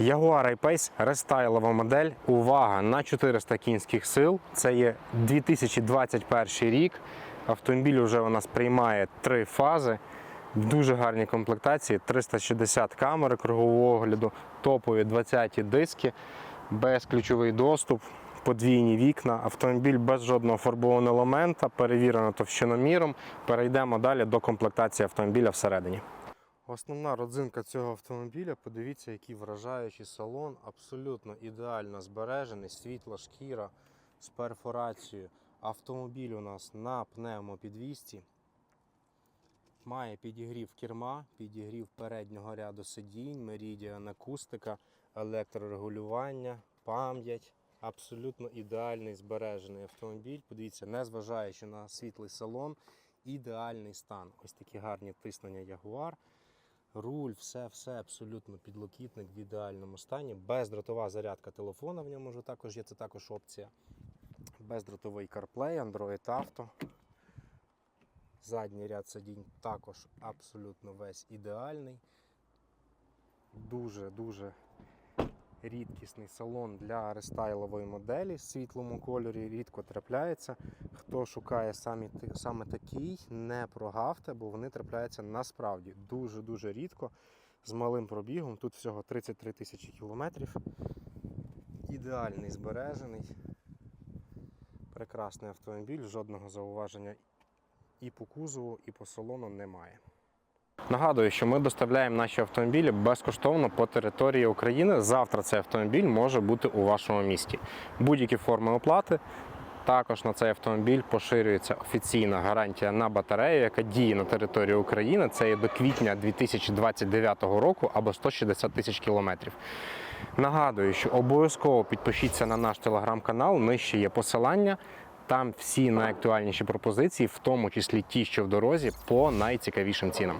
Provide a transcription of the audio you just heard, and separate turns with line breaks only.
Jaguar I-Pace рестайлова модель. Увага на 400 кінських сил. Це є 2021 рік. Автомобіль вже у нас приймає три фази. В дуже гарній комплектації, 360 камери кругового огляду, топові 20 диски, безключовий доступ, подвійні вікна, автомобіль без жодного фарбованого елемента, перевірено товщиноміром. Перейдемо далі до комплектації автомобіля всередині. Основна родзинка цього автомобіля, подивіться, який вражаючий салон, абсолютно ідеально збережений, світла шкіра з перфорацією. Автомобіль у нас на пневмопідвісці. Має підігрів керма, підігрів переднього ряду сидінь, меридіан акустика, електрорегулювання, пам'ять. Абсолютно ідеальний збережений автомобіль. Подивіться, незважаючи на світлий салон, ідеальний стан. Ось такі гарні втиснення Jaguar. Руль, все, все абсолютно підлокітник в ідеальному стані. Бездротова зарядка телефона в ньому вже також є, це також опція. Бездротовий CarPlay, Android Auto. Задній ряд сидінь також абсолютно весь ідеальний. Дуже-дуже рідкісний салон для рестайлової моделі в світлому кольорі, рідко трапляється. Хто шукає самі, саме такий, не прогавте, бо вони трапляються насправді дуже-дуже рідко. З малим пробігом. Тут всього 33 тисячі кілометрів. Ідеальний збережений. Прекрасний автомобіль, жодного зауваження і по кузову, і по салону немає. Нагадую, що ми доставляємо наші автомобілі безкоштовно по території України. Завтра цей автомобіль може бути у вашому місті. Будь-які форми оплати. Також на цей автомобіль поширюється офіційна гарантія на батарею, яка діє на території України. Це є до квітня 2029 року або 160 тисяч кілометрів. Нагадую, що обов'язково підпишіться на наш телеграм-канал. Нижче є посилання. Там всі найактуальніші пропозиції, в тому числі ті, що в дорозі, по найцікавішим цінам.